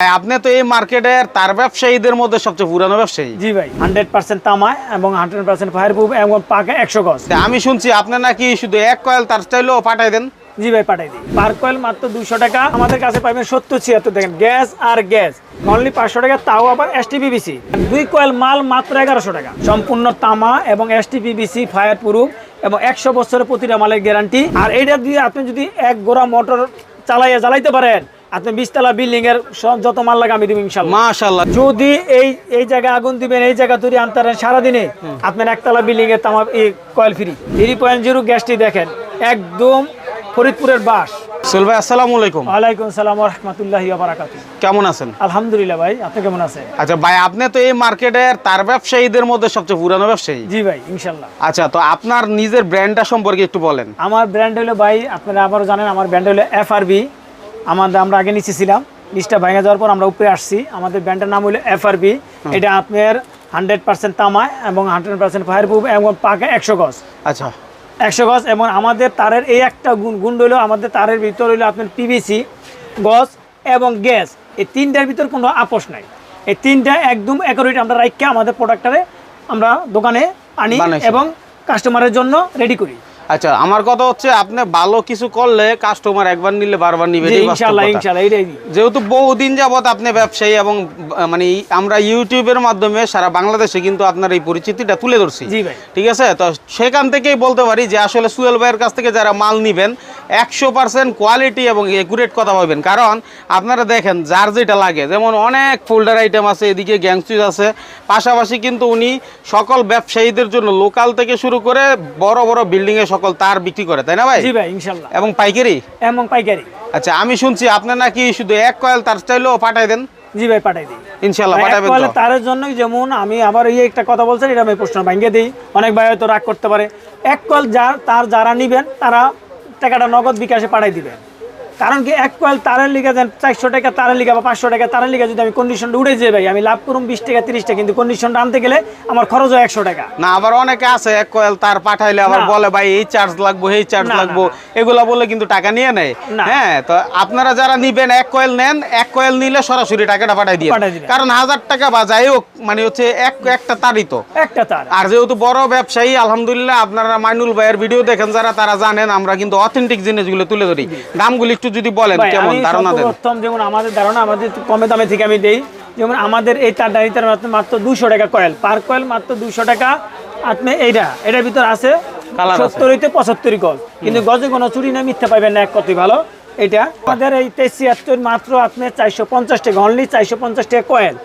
আপনি তো এই মার্কেটের তার ব্যবসায়ীদের মধ্যে সবচেয়ে পুরানো ব্যবসায়ী। জি ভাই হান্ড্রেড পার্সেন্ট তামা এবং হান্ড্রেড পার্সেন্ট ফায়ার প্রুফ এবং পাকে একশো গজ। আমি শুনছি আপনি নাকি শুধু এক কয়েল তার চাইলেও পাঠাই দেন। জি ভাই পাঠাই দিই। পার কয়েল মাত্র দুশো টাকা। আমাদের কাছে পাবেন সত্তর ছিয়াত্তর দেখেন গ্যাস আর গ্যাস। অনলি পাঁচশো টাকা তাও আবার এস টি এসটিপিবিসি দুই কয়েল মাল মাত্র এগারোশো টাকা। সম্পূর্ণ তামা এবং S T STPBC fire proof এবং একশো বছরের প্রতিটা মালের গ্যারান্টি আর এটা দিয়ে আপনি যদি এক গোড়া মোটর চালাইয়া জ্বালাইতে পারেন আপনি বিশতলা বিল্ডিং এর সব যত মাল লাগে আমি দিব ইনশাল্লাহ মাশাল্লাহ যদি এই এই জায়গায় আগুন দিবেন এই জায়গা তৈরি আনতে সারাদিনে আপনার একতলা বিল্ডিং এর তামা এই coil free. Three point zero গ্যাসটি দেখেন একদম ফরিদপুরের বাস। সোহেল ভাই আসসালামু আলাইকুম। ওয়ালাইকুম সালাম রহমতুল্লাহ কেমন আছেন? আলহামদুলিল্লাহ ভাই আপনি কেমন আছেন? আচ্ছা ভাই আপনি তো এই মার্কেটের তার ব্যবসায়ীদের মধ্যে সবচেয়ে পুরানো ব্যবসায়ী। জি ভাই ইনশাল্লাহ আচ্ছা তো আপনার নিজের ব্র্যান্ডটা সম্পর্কে একটু বলেন। আমার ব্র্যান্ড হলো ভাই আপনারা আবারও জানেন আমার ব্র্যান্ড হলো এফ আমাদের আমরা আগে নিচে ছিলাম নিচটা ভেঙে যাওয়ার পর আমরা উপরে আসছি। আমাদের ব্র্যান্ডের নাম হলো এফ এটা আপনার হান্ড্রেড পার্সেন্ট তামা এবং হান্ড্রেড পার্সেন্ট ফায়ার প্রুফ এবং পাকে একশো গজ। আচ্ছা। একশো গজ এবং আমাদের তারের এই একটা গুণ গুণ হলো আমাদের তারের ভিতর হলো আপনার পিভিসি গজ এবং গ্যাস। এই তিনটার ভিতর কোনো আপোষ নাই। এই তিনটা একদম অ্যাকুরেট আমরা রাখকে আমাদের প্রোডাক্টারে আমরা দোকানে আনি এবং কাস্টমারের জন্য রেডি করি। আচ্ছা আমার কথা হচ্ছে আপনি ভালো কিছু করলে কাস্টমার একবার নিলে বারবার নিবে এটাই যেহেতু বহুদিন যাবৎ আপনি ব্যবসায়ী এবং মানে আমরা ইউটিউবের মাধ্যমে সারা বাংলাদেশে কিন্তু আপনার এই পরিচিতিটা তুলে ধরছি। ঠিক আছে? তো সেখান থেকেই বলতে পারি যে আসলে সুয়েল ভাইয়ের কাছ থেকে যারা মাল নিবেন একশো পার্সেন্ট কোয়ালিটি এবং একুরেট কথা পাবেন কারণ আপনারা দেখেন যার যেটা লাগে যেমন অনেক ফোল্ডার আইটেম আছে এদিকে গ্যাং আছে। পাশাপাশি কিন্তু উনি সকল ব্যবসায়ীদের জন্য লোকাল থেকে শুরু করে বড় বড় বিল্ডিংয়ে সকল তার বিক্রি করে তাই না ভাই? জি ভাই ইনশাল্লাহ। এবং পাইকারি? এবং পাইকারি। আচ্ছা আমি শুনছি আপনার নাকি শুধু এক কয়েল তার চাইলেও পাঠাই দেন। জি ভাই পাঠাই দিই। ইনশাল্লাহ পাঠাবেন তো। তারের জন্য যেমন আমি আবার এই একটা কথা বলছেন এটা আমি প্রশ্ন ভাঙ্গে দিই। অনেক ভাই হয়তো রাগ করতে পারে। এক কল যার তার যারা নিবেন তারা টাকাটা নগদ বিকাশে পাঠাই দিবেন। কারণ কি এক কয়েল তারের লিগে দেন চারশো টাকা তারের লিগে বা পাঁচশো টাকা তারের লিগে যদি আমি কন্ডিশনটা উঠে যাই ভাই আমি লাভ করুম বিশ টাকা তিরিশ টাকা কিন্তু কন্ডিশনটা আনতে গেলে আমার খরচ হয় একশো টাকা। না আবার অনেকে আছে এক কয়েল তার পাঠাইলে আবার বলে ভাই এই চার্জ লাগবো এই চার্জ লাগবো। এগুলা বলে কিন্তু টাকা নিয়ে নেয়। হ্যাঁ তো আপনারা যারা নিবেন এক কয়েল নেন এক কয়েল নিলে সরাসরি টাকাটা পাঠাই দিয়ে কারণ হাজার টাকা বা যাই হোক মানে হচ্ছে এক একটা তারই তো। একটা তার। আর যেহেতু বড় ব্যবসায়ী আলহামদুলিল্লাহ আপনারা মাইনুল ভাইয়ের ভিডিও দেখেন যারা তারা জানেন আমরা কিন্তু অথেন্টিক জিনিসগুলো তুলে ধরি। দামগুলো একটু যদি বলেন কেমন ধারণা দেন? সর্বপ্রথম যেমন আমাদের ধারণা আমাদের একটু কমে দামে থেকে আমি দেই। যেমন আমাদের এই তারদারিটার মাত্র মাত্র দুশো টাকা কয়েল। পার কয়েল মাত্র দুশো টাকা। আপনি এইটা এটার ভিতর আছে। সত্তর হইতে পঁচাত্তর গজ কিন্তু গজে কোনো চুরি না মিথ্যা পাইবেন না এক কতই ভালো। এটা আমাদের এই তেইশ ছিয়াত্তর মাত্র আপনি চারশো পঞ্চাশ টাকা অনলি চারশো পঞ্চাশ টাকা কয়েল।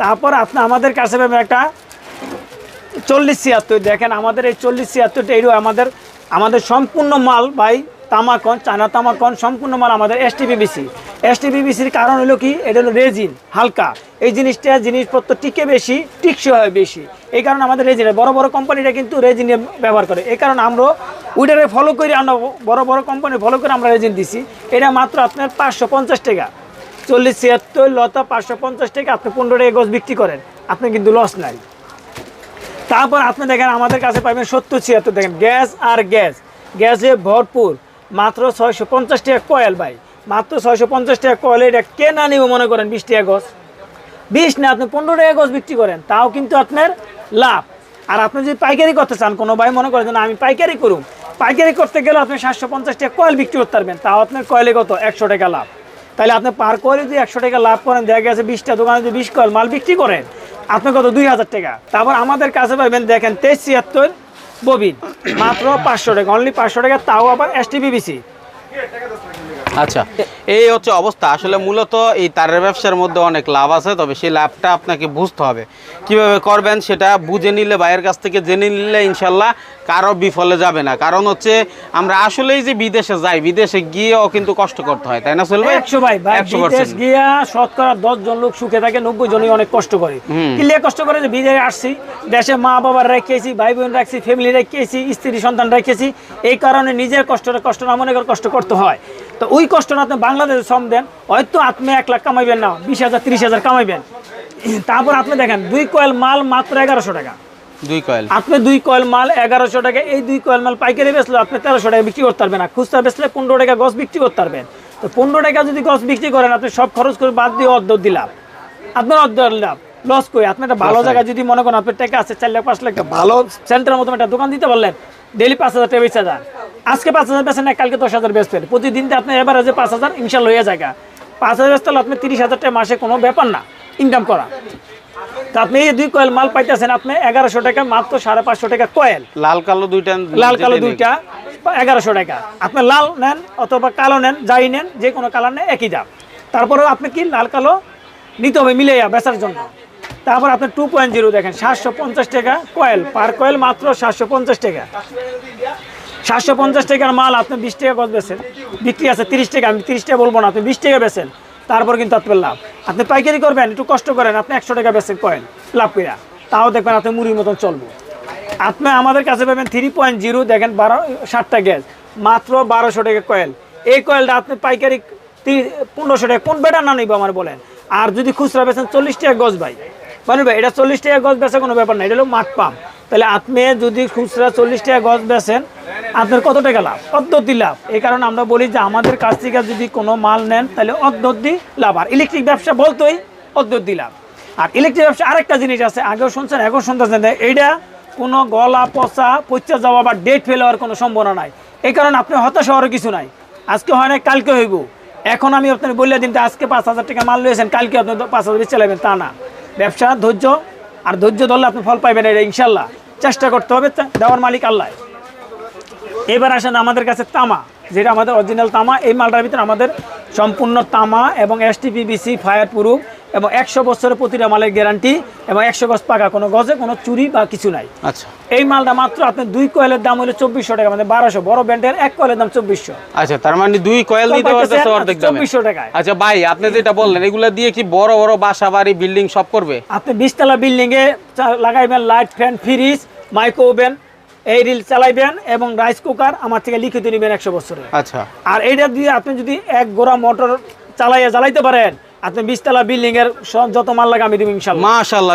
তারপর আপনি আমাদের কাছে পাবেন একটা চল্লিশ ছিয়াত্তর দেখেন আমাদের এই চল্লিশ ছিয়াত্তরটা এইরকম আমাদের আমাদের সম্পূর্ণ মাল ভাই তামাকন চায়না তামাকন সম্পূর্ণ মাল আমাদের S T BBC S STPBC এসটিপিবিসির কারণ হলো কি? এটা হলো রেজিন, হালকা। এই জিনিসটা জিনিসপত্র টিকে বেশি, টিকসই হয় বেশি। এই কারণে আমাদের রেজিন, বড় বড় কোম্পানিটা কিন্তু রেজিনে ব্যবহার করে। এই কারণে আমরা উইটারে ফলো করে, আমরা বড় বড় কোম্পানি ফলো করে আমরা রেজিন দিছি। এটা মাত্র আপনার পাঁচশো পঞ্চাশ টাকা। চল্লিশ, ছিয়াত্তর, লতা পাঁচশো পঞ্চাশ টাকা, আপনি পনেরো টাকা গজ বিক্রি করেন। আপনি কিন্তু লস নাই। তারপর আপনি দেখেন আমাদের কাছে পাবেন সত্তর, ছিয়াত্তর। দেখেন, গ্যাস আর গ্যাস। গ্যাসে ভরপুর। মাত্র ছয়শো পঞ্চাশ টাকা কয়েল ভাই। মাত্র ছয়শো পঞ্চাশ টাকা কয়েল, এটা কে না নিব মনে করেন বিশ টাকা গজ। বিশ না, আপনি পনেরো টাকা গজ বিক্রি করেন, তাও কিন্তু আপনার লাভ। আর আপনি যদি পাইকারি করতে চান, কোনো ভাই মনে করেন আমি পাইকারি করুন পাইকারি করতে গেলে আপনি সাতশো পঞ্চাশ টাকা কয়েল বিক্রি করতে পারবেন, তাও আপনার কয়েলে কত? একশো টাকা লাভ। তাহলে আপনি পার কয়েলে যদি একশো টাকা লাভ করেন, দেখা গেছে বিশটা দোকানে যদি বিশ কয়েল মাল বিক্রি করেন আপনি কত? দুই হাজার টাকা। তারপর আমাদের কাছে পাবেন, দেখেন তেইশ ছিয়াত্তর ববিন। মাত্র পাঁচশো টাকা অনলি পাঁচশো টাকা তাও আবার এস টিভিবিসি আচ্ছা এই হচ্ছে অবস্থা। আসলে মূলত এই তারের ব্যবসার মধ্যে অনেক লাভ আছে তবে সেই লাভটা আপনাকে বুঝতে হবে। কীভাবে করবেন সেটা বুঝে নিলে ভাইয়ের কাছ থেকে জেনে নিলে ইনশাল্লাহ কারও বিফলে যাবে না। কারণ হচ্ছে আমরা আসলেই যে বিদেশে যাই বিদেশে গিয়েও কিন্তু কষ্ট করতে হয় তাই না সোহেল ভাই? একশো ভাই ভাই বিদেশ গিয়া শতকরা দশ জন লোক সুখে থাকে নব্বই জনই অনেক কষ্ট করে। হুম। কষ্ট করে যে বিদেশে আসছি দেশে মা বাবার রেখেছি ভাই বোন রাখছি ফ্যামিলি রেখেছি স্ত্রী সন্তান রেখেছি এই কারণে নিজের কষ্টটা কষ্ট না মনে করে কষ্ট করতে হয়। তো ওই কষ্টটা আপনি বাংলাদেশে শ্রম দেন হয়তো আপনি এক লাখ কামাইবেন না বিশ হাজার তিরিশ হাজার কামাইবেন। তারপর আপনি দেখেন দুই কয়েল মাল মাত্র এগারোশো টাকা। দুই কয়েল। আপনি দুই কয়েল মাল এগারোশো টাকা এই দুই কয়েল মাল পাইকারি বেচলে আপনি তেরোশো টাকা বিক্রি করতে পারবেন খুচরা বেচলে পনেরো টাকা গছ বিক্রি করতে পারবেন। তো পনেরো টাকা যদি গছ বিক্রি করেন আপনি সব খরচ করে বাদ দিয়ে অর্ধ দিলাম। আপনার অর্ধ লাভ লস করে আপনি একটা ভালো জায়গায় যদি মনে করেন আপনার টাকা আছে চার লাখ পাঁচ লাখ ভালো সেন্টারের মতো একটা দোকান দিতে পারলেন ডেলি পাঁচ হাজার টাকা বেচে যান আজকে পাঁচ হাজার বেচেন না কালকে দশ হাজার বেচবেন। প্রতিদিন তো আপনি এবার আছে পাঁচ হাজার ইনশাল হয়ে যায় পাঁচ হাজার বেচতে আপনি তিরিশ হাজার টাকা মাসে কোনো ব্যাপার না ইনকাম করা। তো আপনি এই দুই কয়েল মাল পাইতেছেন আপনি এগারোশো টাকা মাত্র সাড়ে পাঁচশো টাকা কয়েল। লাল কালো দুইটা লাল কালো দুইটা এগারোশো টাকা। আপনি লাল নেন অথবা কালো নেন যাই নেন যে কোনো কালার নেন একই দাম। তারপরেও আপনি কি লাল কালো নিতে হবে মিলে বেচার জন্য। তারপর আপনি টু পয়েন্ট জিরো দেখেন সাতশো পঞ্চাশ টাকা কয়েল পার কয়েল মাত্র সাতশো পঞ্চাশ টাকা। সাতশো পঞ্চাশ টাকার মাল আপনি বিশ টাকা গজ বেছেন বিক্রি আছে তিরিশ টাকা, আমি তিরিশ টাকা বলব না, আপনি বিশ টাকা বেছেন তারপর কিন্তু আপনার লাভ। আপনি পাইকারি করবেন, একটু কষ্ট করেন, আপনি একশো টাকা বেছেন কয়েন, লাভ কইরা। তাও দেখবেন আপনি মুড়ির মতন চলবো। আপনি আমাদের কাছে পাবেন থ্রি পয়েন্ট জিরো দেখেন বারো, ষাটটা গ্যাস, মাত্র বারোশো টাকা কয়েল। এই কয়েলটা আপনি পাইকারি পনেরোশো টাকা, কোন বেটা না নিব আমার বলেন। আর যদি খুচরা বেছেন চল্লিশ টাকা গজ ভাই। মানে ভাই, এটা চল্লিশ টাকা গজ বেচা কোনো ব্যাপার না, এটা হলো মাঠ পাম্প। তাহলে আপনি যদি খুচরা চল্লিশ টাকা গজ বেচেন আপনার কত টাকা লাভ? অর্ধতি লাভ। এই কারণে আমরা বলি যে আমাদের কাছ থেকে যদি কোনো মাল নেন, তাহলে অর্ধতি লাভ। আর ইলেকট্রিক ব্যবসা বলতোই অর্ধতি লাভ। আর ইলেকট্রিক ব্যবসা আরেকটা জিনিস আছে, আগেও শুনছেন এখন শুনতেছেন এইটা কোনো গলা, পচা পচা যাওয়া বা ডেট ফেল হওয়ার কোনো সম্ভাবনা নাই। এই কারণে আপনি হতাশ হওয়ার কিছু নাই। আজকে হয় না কালকে হইব। এখন আমি আপনার বললে দিন আজকে পাঁচ হাজার টাকা মাল লয়েছেন কালকে আপনি পাঁচ হাজার চালাবেন, তা না। ব্যবসা ধৈর্য, আর ধৈর্য ধরলে আপনি ফল পাইবেন এটা ইনশাল্লাহ। চেষ্টা করতে হবে দেওয়ার মালিক আল্লাহ। এবার আসেন আমাদের কাছে তামা যেটা আমাদের অরিজিনাল তামা। এই মালটার ভিতরে আমাদের সম্পূর্ণ তামা এবং এসটিপিবিসি ফায়ার প্রুফ এবং একশো বছরের প্রতিটা মালের গ্যারান্টি এবং একশো গজ পাকা কোনো গজে কোনো চুরি বা কিছু নাই। আচ্ছা। এই মালটা মাত্র আপনার দুই কয়েলের দাম হলো চব্বিশশো টাকা মানে বারোশো। বড় ব্যান্ডের এক কয়েলের দাম চব্বিশশো। আচ্ছা তার মানে দুই কয়েল নিতে পারতেছে অর্ধেক দামে। চব্বিশশো টাকায়। আচ্ছা ভাই আপনি যেটা বললেন এগুলা দিয়ে কি বড় বড় বাসা বাড়ি বিল্ডিং সব করবে? আপনি বিশতলা বিল্ডিং এ লাগাইবেন light fan fridge micro oven এই রিল চালাইবেন এবং রাইস কুকার আমার থেকে লিখিত নেবেন একশো বছরে। আচ্ছা। আর এইটা দিয়ে আপনি যদি এক গোড়া মোটর চালাইয়া চালাইতে পারেন আপনি বিশতলা বিল্ডিং এর যত মাল লাগে আমি দিব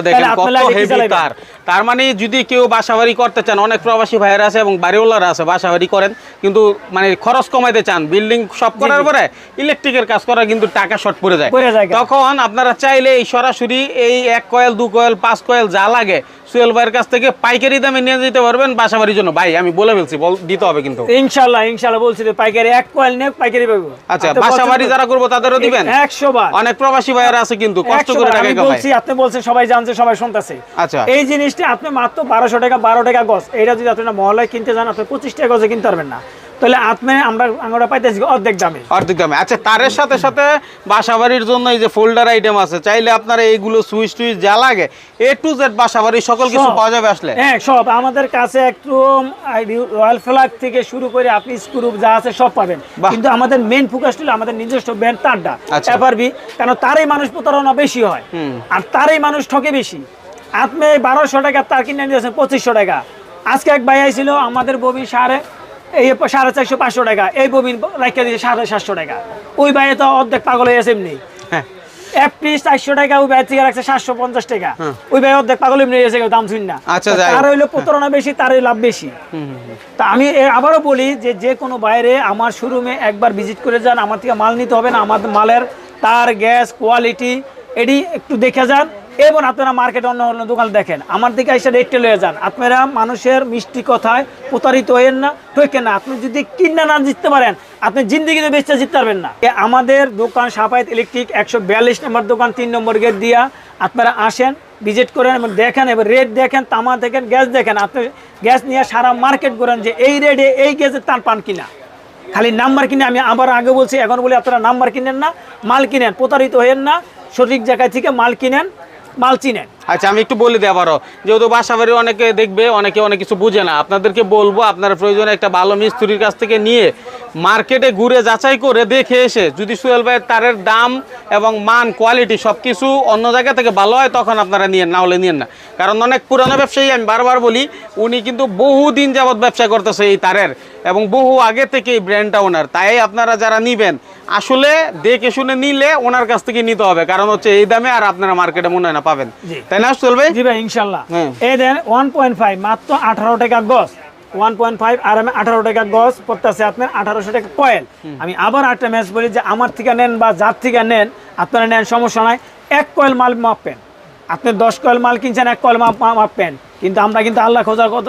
দেখেন কত হেভি তার তার মানে যদি কেউ বাসাবাড়ি করতে চান অনেক প্রবাসী ভাইয়েরা আছে এবং বাড়িওয়ালারা আছে বাসাবাড়ি করেন কিন্তু মানে খরচ কমাইতে চান বিল্ডিং সব করার পরে ইলেকট্রিকের কাজ করা কিন্তু টাকা শর্ট পড়ে যায়। তখন আপনারা চাইলে এই সরাসরি এই এক কয়েল দু কয়েল পাঁচ কয়েল যা লাগে সুয়েল ভাইয়ের কাছ থেকে পাইকারি দামে নিয়ে যেতে পারবেন বাসাবাড়ির জন্য। ভাই আমি বলে ফেলছি বল দিতে হবে কিন্তু। ইনশাল্লাহ ইনশাল্লাহ বলছি তো পাইকারি এক কয়েল নিয়ে পাইকারি পাবো আচ্ছা বাসাবাড়ি যারা করব তাদেরও দিবেন? একশো বার। অনেক প্রবাসী ভাইয়েরা আছে কিন্তু কষ্ট করে টাকা কামায়। বলছি আপনি বলছেন সবাই জানছে সবাই শুনতেছে। আচ্ছা। এই জিনিসটা আপনি মাত্র বারোশো টাকা বারো টাকা গজ। এটা যদি আপনি মহলায় কিনতে যান আপনি পঁচিশ টাকা গজে কিনতে পারবেন না। তাহলে আপনি আমরা আমরা পাইতেছি অর্ধেক দামে। অর্ধেক দামে। আচ্ছা তারের সাথে সাথে বাসাবাড়ির জন্য এই যে ফোল্ডার আইটেম আছে চাইলে আপনারা এইগুলো সুইচ টুইচ যা লাগে এ টু জেড বাসাবাড়ির সকল কিছু পাওয়া যাবে আসলে? হ্যাঁ সব। আমাদের কাছে রয়্যাল ফ্ল্যাগ থেকে শুরু করে আপনি স্ক্রুপ যা আছে সব পাবেন। কিন্তু আমাদের মেন ফোকাস ছিল আমাদের নিজস্ব ব্যান্ড তারটা আচ্ছা। এফআরবি কারণ তারই মানুষ প্রতারণা বেশি হয়। আর তারই মানুষ ঠকে বেশি। আপনি বারোশো টাকা তার কিনে নিয়েছেন পঁচিশশো টাকা। আজকে এক ভাই আইছিল আমাদের ববি সাড়ে এই সাড়ে চারশো পাঁচশো টাকা। এই ববিন রাখিয়ে দিয়েছে সাড়ে সাতশো টাকা। ওই বাইরে তো অর্ধেক পাগল হয়ে গেছে এমনি। হ্যাঁ। চারশো টাকা ওই ভাই থেকে রাখছে সাতশো পঞ্চাশ টাকা। ওই ভাই অর্ধেক পাগল এমনি গেছে দাম শুন না। আচ্ছা। তার হইল প্রতারণা বেশি তার লাভ বেশি। তা আমি আবারও বলি যে যে কোনো বাইরে আমার শোরুমে একবার ভিজিট করে যান আমার থেকে মাল নিতে হবে না। আমার মালের তার গ্যাস কোয়ালিটি এটি একটু দেখে যান। এবং আপনারা মার্কেটে অন্য অন্য দোকান দেখেন। আমার দিকে এসে রেটে লয়ে যান। আপনারা মানুষের মিষ্টি কথায় প্রতারিত হয়েন না ঠকেন না। আপনি যদি কিনা না জিততে পারেন, আপনি জিন্দিগিতে বেচতে জিততে পারবেন না। আমাদের দোকান সাফায়েত ইলেকট্রিক একশো বিয়াল্লিশ নম্বর দোকান, তিন নম্বর গেট দিয়া আপনারা আসেন ভিজিট করেন এবং দেখেন এবার রেট দেখেন, তামা দেখেন গ্যাস দেখেন। আপনি গ্যাস নিয়ে সারা মার্কেট করেন যে এই রেটে এই গ্যাসের তার পান কিনা। খালি নাম্বার কিনে আমি আবার আগে বলছি, এখন বলি আপনারা নাম্বার কিনেন না, মাল কিনেন, প্রতারিত হয়েন না, সঠিক জায়গা থেকে মাল কিনেন। মাল চিনেন। আচ্ছা আমি একটু বলে দিই আবারও। যেহেতু বাসাবাড়ি অনেকে দেখবে, অনেকে অনেক কিছু বুঝে না। আপনাদেরকে বলব, আপনার প্রয়োজনে একটা ভালো মিস্ত্রির কাছ থেকে নিয়ে মার্কেটে ঘুরে যাচাই করে দেখে এসে, যদি সোহেল ভাইয়ের তারের দাম এবং মান কোয়ালিটি সব কিছু অন্য জায়গা থেকে ভালো হয়, তখন আপনারা নিয়েন, না হলে নিয়েন না। কারণ অনেক পুরানো ব্যবসায়ী, আমি বারবার বলি, উনি কিন্তু বহু দিন যাবৎ ব্যবসা করতেছে এই তারের এবং বহু আগে থেকে এই ব্র্যান্ডটা ওনার। তাই আপনারা যারা নিবেন, আসলে দেখে শুনে নিলে ওনার কাছ থেকে নিতে হবে। কারণ হচ্ছে এই দামে আর আপনারা মার্কেটে মনে হয় না পাবেন। তাই না চলবে জি ভাই ইনশাল্লাহ। হ্যাঁ। এই দেন ওয়ান পয়েন্ট ফাইভ মাত্র আঠারো টাকা গস ওয়ান পয়েন্ট ফাইভ আর আমি আঠারো টাকা গস পড়তেছে আপনার আঠারোশো টাকা কয়েল আমি আবার আটটা ম্যাচ বলি যে আমার থেকে নেন বা যার থেকে নেন আপনারা নেন সমস্যা নাই। এক কয়েল মাল মাপবেন আপনি দশ কয়েল মাল কিনছেন এক কয়েল মাপ মা- মাপবেন। কিন্তু আমরা কিন্তু আল্লাহ খোঁজার কত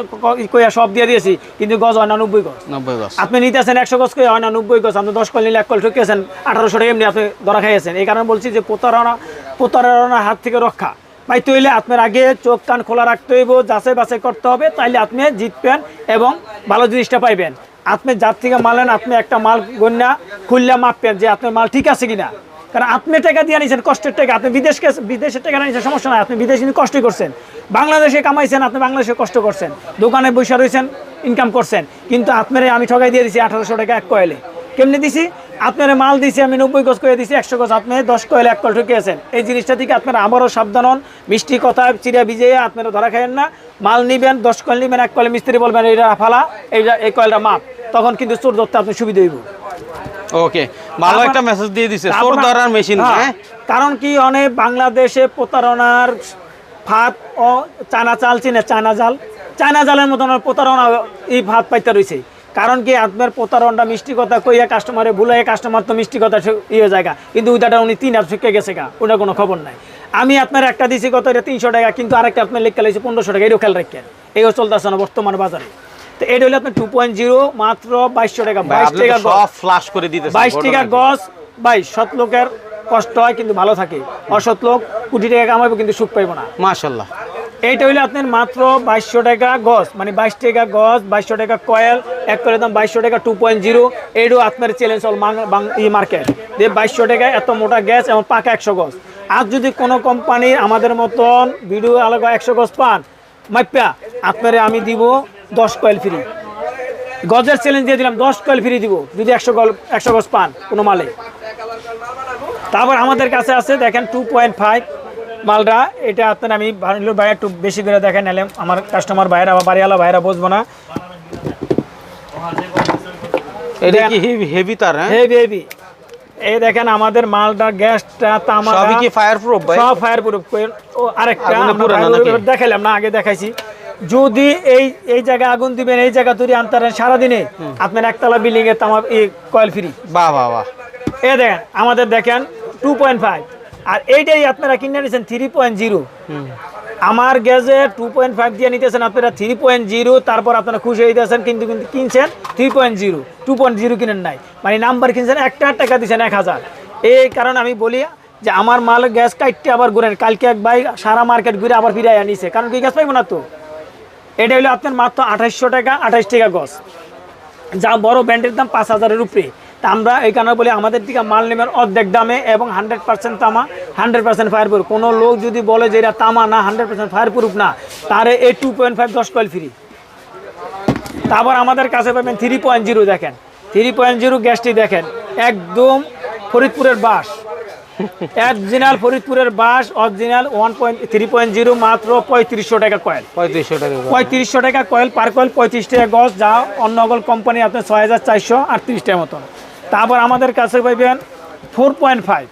কইয়া সব দিয়ে দিয়েছি কিন্তু গজ হয় না নব্বই গজ। নব্বই গজ। আপনি নিতেছেন একশো গজ করে হয় না নব্বই গজ আপনি দশ কল নিলে এক কল ঠকিয়েছেন আঠারোশো টাকা এমনি আপনি ধরা খাইয়েছেন। এই কারণে বলছি যে প্রতারণা প্রতারণার হাত থেকে রক্ষা। ভাই তৈলে আপনার আগে চোখ কান খোলা রাখতে হইব যাচাই বাছাই করতে হবে তাইলে আপনি জিতবেন এবং ভালো জিনিসটা পাইবেন। আপনি যার থেকে মালেন আপনি একটা মাল গন্যা খুললে মাপবেন যে আপনার মাল ঠিক আছে কিনা। কারণ আপনি টাকা দিয়ে নিয়েছেন কষ্টের টাকা। আপনি বিদেশকে বিদেশের টাকা নিয়েছেন সমস্যা নাই, আপনি বিদেশে নিয়ে কষ্ট করছেন। বাংলাদেশে কামাইছেন, আপনি বাংলাদেশে কষ্ট করছেন। দোকানে বসে রয়েছেন ইনকাম করছেন। কিন্তু আপনার আমি ঠকাই দিয়ে দিছি আঠারোশো টাকা এক কয়েলে। কেমনি দিছি? আপনার মাল দিছি, আমি নব্বই গজ করে দিছি, একশো গজ। আপনি দশ কয়েলে এক কল ঠকিয়েছেন এই জিনিসটা থেকে আপনারা আবারও সাবধান হন। মিষ্টি কথা চিরা ভিজিয়ে আপনারা ধরা খাইয়েন না। মাল নিবেন, দশ কয়েল নিবেন, এক কয়েলে মিস্ত্রি বলবেন, এইটা ফালা, এইটা এই কয়েলটা মাপ। তখন কিন্তু চোর ধরতে আপনি সুবিধা হইব। ওকে ভালো একটা মেসেজ দিয়ে দিছে চোর ধরার মেশিন হ্যাঁ, কারণ কি অনেক বাংলাদেশে প্রতারণার ফাঁদ ও চানা চাল চিনে চায়না জাল। চায়না জালের মতন প্রতারণা এই ভাত পাইতে রয়েছে কারণ কি আপনার প্রতারণটা মিষ্টি কথা কইয়া কাস্টমারে ভুলাই কাস্টমার তো মিষ্টি কথা ইয়ে জায়গা কিন্তু ওইটা উনি তিন হাত শুকে গেছে গা ওটা কোনো খবর নাই। আমি আপনার একটা দিছি কত এটা তিনশো টাকা কিন্তু আরেকটা আপনার লেখা লাগছে পনেরোশো টাকা এরও খেয়াল রাখেন। এও চলতেছে না বর্তমান বাজারে। তো এটা হলো আপনার টু পয়েন্ট জিরো মাত্র বাইশশো টাকা বাইশ টাকা। ফ্লাশ করে দিতেছেন বাইশ টাকা। গজ বাইশ সৎ লোকের কষ্ট হয় কিন্তু ভালো থাকে। অসৎ লোক কোটি টাকা কামাবে কিন্তু সুখ পাইব না। মাশাল্লাহ এইটা হইলে আপনার মাত্র বাইশশো টাকা গজ মানে বাইশ টাকা গজ বাইশশো টাকা কয়েল এক করে দাম বাইশশো টাকা টু পয়েন্ট জিরো এইটাও আপনার চ্যালেঞ্জ হল ই মার্কেট দিয়ে বাইশশো টাকা এত মোটা গ্যাস এবং পাকা একশো গজ। আর যদি কোনো কোম্পানি আমাদের মতন ভিডিও আলাদা একশো গজ পান মাইপা আপনারে আমি দিব দশ কয়েল ফ্রি গজের চ্যালেঞ্জ দিয়ে দিলাম দশ কয়েল ফ্রি দিব যদি একশো গল একশো গজ পান কোনো মালে। তারপর আমাদের কাছে আছে দেখেন টু পয়েন্ট ফাইভ মালটা। এটা আপনার আমি ভালো ভাইয়া একটু বেশি করে দেখেন নাহলে আমার কাস্টমার ভাইরা বা বাড়িওয়ালা ভাইরা বুঝব না। এটা কি হেভি তার হ্যাঁ? হেভি হেভি এই দেখেন আমাদের মালটা গ্যাসটা তামা সবই কি ফায়ার প্রুফ ভাই? সব ফায়ার প্রুফ ও আরেকটা আগুনে আমরা পুড়ে না fire নাকি? proof দেখাইলাম না আগে দেখাইছি। যদি এই এই জায়গায় আগুন দিবেন এই জায়গা তৈরি আনতারেন সারাদিনে আপনার একতলা বিল্ডিং এর তামা কয়েল ফ্রি বাহ বাহ বাহ। এ দেখেন আমাদের দেখেন টু পয়েন্ট ফাইভ আর এইটাই আপনারা কিনে নিয়েছেন থ্রি পয়েন্ট জিরো আমার গ্যাসে টু পয়েন্ট ফাইভ দিয়ে নিতেছেন আপনারা থ্রি পয়েন্ট জিরো তারপর আপনারা খুশি হয়ে দিয়েছেন কিন্তু কিন্তু কিনছেন three point zero two point zero কিনেন নাই। মানে নাম্বার কিনছেন একটা টাকা দিচ্ছেন এক হাজার। এই কারণে আমি বলি যে আমার মাল গ্যাস কাটতে আবার ঘুরেন। কালকে এক ভাই সারা মার্কেট ঘুরে আবার ফিরে আনিছে কারণ কি গ্যাস পাইবো না তো? এটা হলো আপনার মাত্র আঠাইশশো টাকা, আঠাইশ টাকা গজ। যা বড় ব্র্যান্ডের দাম পাঁচ হাজারের উপরে। তা আমরা এই কারণে বলি, আমাদের দিকে মাল নেবেন অর্ধেক দামে এবং হান্ড্রেড পার্সেন্ট তামা, হান্ড্রেড পার্সেন্ট ফায়ার প্রুফ কোনো লোক যদি বলে যে এটা তামা না, হান্ড্রেড পার্সেন্ট ফায়ার প্রুফ না, তারে এই টু পয়েন্ট ফাইভ দশ কয়েল ফ্রি তারপর আমাদের কাছে পাবেন থ্রি পয়েন্ট জিরো দেখেন। থ্রি পয়েন্ট জিরো গ্যাসটি দেখেন, একদম ফরিদপুরের বাস অরিজিনাল ফরিদপুরের বাস original one point three point zero মাত্র পঁয়ত্রিশশো টাকা কয়েল পঁয়ত্রিশশো টাকা পঁয়ত্রিশশো টাকা কয়েল পার কয়েল পঁয়ত্রিশ টাকা গজ যা অন্য অগল কোম্পানি আপনার ছয় হাজার চারশো আটত্রিশ টাকা মতন। তারপর আমাদের কাছে পাইবেন ফোর পয়েন্ট ফাইভ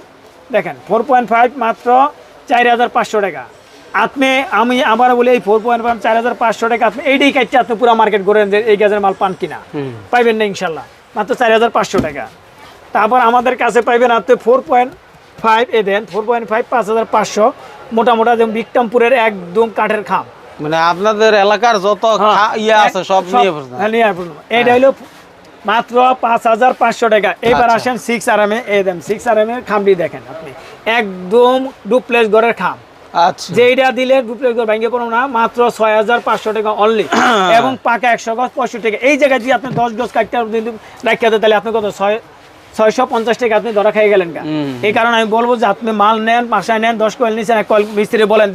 দেখেন ফোর পয়েন্ট ফাইভ মাত্র চার হাজার পাঁচশো টাকা। আপনি আমি আবার বলি এই ফোর পয়েন্ট ফাইভ চার হাজার পাঁচশো টাকা আপনি এইটাই কাটছে আপনি পুরো মার্কেট করেন যে এই গ্যাসের মাল পান কিনা। পাইবেন না ইনশাল্লাহ মাত্র চার হাজার পাঁচশো টাকা। তারপর আমাদের কাছে পাইবেন আপনি ফোর পয়েন্ট ফাইভ এ দেন ফোর পয়েন্ট ফাইভ পাঁচ হাজার পাঁচশো। মোটা মোটা যেমন বিক্রমপুরের একদম কাঠের খাম। মানে আপনাদের এলাকার যত ইয়ে আছে সব নিয়ে হ্যাঁ, নিয়ে। হলো মাত্র পাঁচ হাজার পাঁচশো টাকা। এবার আচ্ছা। আসেন সিক্স আর এম এ দেন সিক্স আর এম এর খামটি দেখেন আপনি। একদম ডুপ্লেস ঘরের খাম। আচ্ছা। যেইটা দিলে ডুপ্লেস ঘর ভেঙে পড়ো না মাত্র ছয় হাজার পাঁচশো টাকা অনলি এবং পাকা একশো গজ পঁয়ষট্টি টাকা। এই জায়গায় যদি আপনি দশ গজ কাটতে দেন তাহলে আপনি কত? ছয় ছয়শো পঞ্চাশ টাকা আপনি ধরা খেয়ে গেলেন এই কারণে আমি বলব যে আপনি মাল নেন নেন দশ কয়েল নিচ্ছেন এক কয়েল মিস্ত্রি বলেন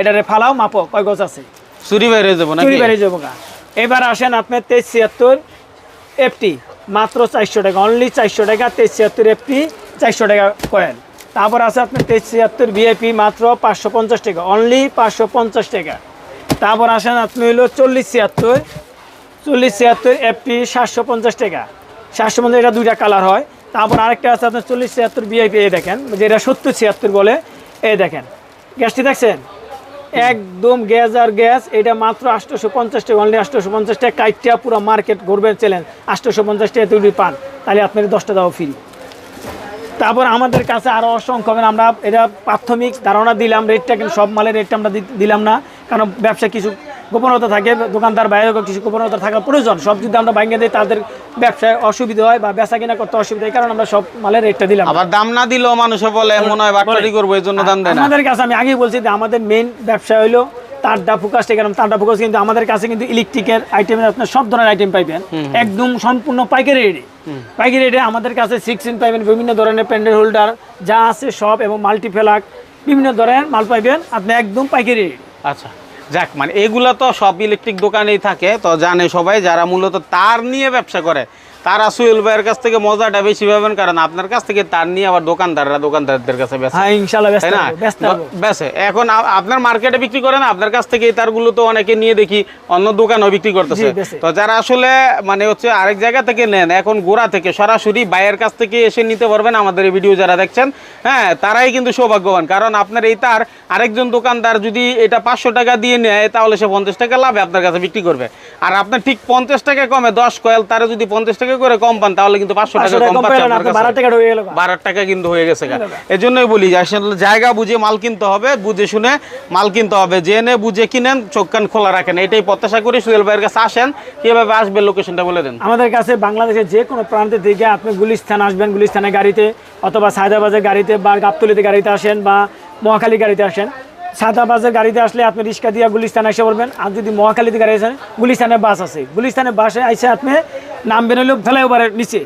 এটারে ফালাও মাপো কয় গজ আছে? চুরি বাইরে যাব চুরি বেড়ে যাব এবার আসেন আপনার তেইশ ছিয়াত্তর এফটি মাত্র চারশো টাকা অনলি চারশো টাকা তেইশ ছিয়াত্তর এফটি চারশো টাকা কয়েন তারপর আছে আপনার তেইশ ছিয়াত্তর ভিআইপি মাত্র পাঁচশো পঞ্চাশ টাকা অনলি পাঁচশো পঞ্চাশ টাকা। তারপর আসেন আপনি হইল চল্লিশ ছিয়াত্তর চল্লিশ ছিয়াত্তর এফটি সাতশো পঞ্চাশ টাকা। সাতশো পঞ্চাশ এটা দুইটা কালার হয়। তারপর আরেকটা আছে আপনার চল্লিশ ছিয়াত্তর বিআইপি এ দেখেন যেটা সত্তর ছিয়াত্তর বলে এ দেখেন, গ্যাসটি দেখছেন? একদম গ্যাস আর গ্যাস, এটা মাত্র আটশোশো পঞ্চাশ টাকা অনলি আটশোশো পঞ্চাশ টাকা, কাইটটা পুরো মার্কেট ঘুরবে চ্যালেঞ্জ আটশোশো পঞ্চাশ টাকা তৈরি পান, তাহলে আপনার দশটা দাও ফ্রি তারপর আমাদের কাছে আরও অসংখ্য হবে আমরা এটা প্রাথমিক ধারণা দিলাম রেটটা কিন্তু সব মালের রেটটা আমরা দিলাম না, কারণ ব্যবসা কিছু গোপনতা থাকে দোকানদার বাইরে কিছু গোপনতা থাকা প্রয়োজন। সব যদি আমরা ভাঙিয়ে দিই তাদের ব্যবসায় অসুবিধা হয় বা বেচা কিনা করতে অসুবিধা হয় কারণ আমরা সব মালের রেটটা দিলাম। আবার দাম না দিলেও মানুষে বলে মনে হয় বাটপারি করব এই জন্য দাম দেয় আমাদের কাছে আমি আগেই বলছি যে আমাদের মেইন ব্যবসা হলো তারডা ফোকাস কারণ তারডা ফোকাস কিন্তু আমাদের কাছে কিন্তু ইলেকট্রিকের আইটেম আপনার সব ধরনের আইটেম পাইবেন। একদম সম্পূর্ণ পাইকারি রেটে পাইকারি রেটে আমাদের কাছে সিক্স ইন পাইবেন বিভিন্ন ধরনের প্যান্ডেল হোল্ডার যা আছে সব এবং মাল্টিফেলাক বিভিন্ন ধরনের মাল পাইবেন। আপনি একদম পাইকারি রেটে আচ্ছা। যাক মানে এগুলো তো সব ইলেকট্রিক দোকানেই থাকে। তো জানে সবাই, যারা মূলত তার নিয়ে ব্যবসা করে তারা সুয়েল ভাইয়ের কাছ থেকে মজাটা বেশি পাবেন কারণ আপনার কাছ থেকে তার নিয়ে আবার দোকানদাররা দোকানদারদের কাছে বেচে হ্যাঁ না? ব্যস্ত এখন আপনার মার্কেটে বিক্রি করেন আপনার কাছ থেকে তারগুলো তো অনেকে নিয়ে দেখি অন্য দোকানেও বিক্রি করতেছে। তো যারা আসলে মানে হচ্ছে আরেক জায়গা থেকে নেন এখন গোড়া থেকে সরাসরি বাইয়ের কাছ থেকে এসে নিতে পারবেন আমাদের এই ভিডিও যারা দেখছেন হ্যাঁ তারাই কিন্তু সৌভাগ্যবান। কারণ আপনার এই তার আরেকজন দোকানদার যদি এটা পাঁচশো টাকা দিয়ে নেয় তাহলে সে পঞ্চাশ টাকা লাভে আপনার কাছে বিক্রি করবে। আর আপনার ঠিক পঞ্চাশ টাকা কমে দশ কয়েল তারা যদি পঞ্চাশ টাকা করে কম পান তাহলে কিন্তু পাঁচশো টাকা কম। বারো টাকা কিন্তু হয়ে গেছে গা। এজন্যই বলি আসলে জায়গা বুঝে মাল কিনতে হবে বুঝে শুনে মাল কিনতে হবে। জেনে বুঝে কিনেন চোখ কান খোলা রাখেন এটাই প্রত্যাশা করি। সুহেল ভাইয়ের কাছে আসেন কীভাবে আসবে লোকেশনটা বলে দেন। আমাদের কাছে বাংলাদেশের যে কোনো প্রান্তের দিকে আপনি গুলিস্তান আসবেন গুলিস্তানের গাড়িতে অথবা সায়দাবাজের গাড়িতে বা গাবতলিতে গাড়িতে আসেন বা মহাখালী গাড়িতে আসেন। সাদাবাজের গাড়িতে আসলে আপনি রিক্সা দিয়ে গুলিস্তানে এসে পড়বেন আর যদি মহাখালীতে গাড়ি আসেন গুলিস্তানের বাস আছে। গুলিস্তানের বাসে এসে আপনি নামবেন হলো ফ্লাইওভারের নিচে।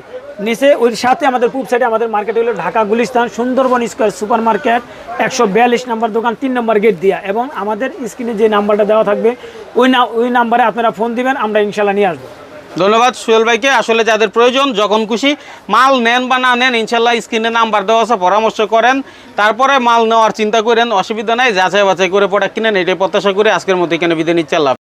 নিচে ওই সাথে আমাদের পূব সাইডে আমাদের মার্কেট হলো Dhaka, Gulistan, Sundarban square super market একশো বিয়াল্লিশ নম্বর দোকান, তিন নম্বর গেট দিয়া এবং আমাদের স্ক্রিনে যে নাম্বারটা দেওয়া থাকবে, ওই না, ওই নাম্বারে আপনারা ফোন দিবেন, আমরা ইনশাল্লাহ নিয়ে আসব। ধন্যবাদ সুহেল ভাইকে। আসলে যাদের প্রয়োজন, যখন খুশি মাল নেন বা না নেন ইনশাল্লাহ স্ক্রিনে নাম্বার দেওয়া আছে, পরামর্শ করেন। তারপরে মাল নেওয়ার চিন্তা করেন, অসুবিধা নাই যাচাই বাছাই করে প্রোডাক্ট কিনেন, এটাই প্রত্যাশা করে। আজকের মতো এখানে বিদায় নিচ্ছে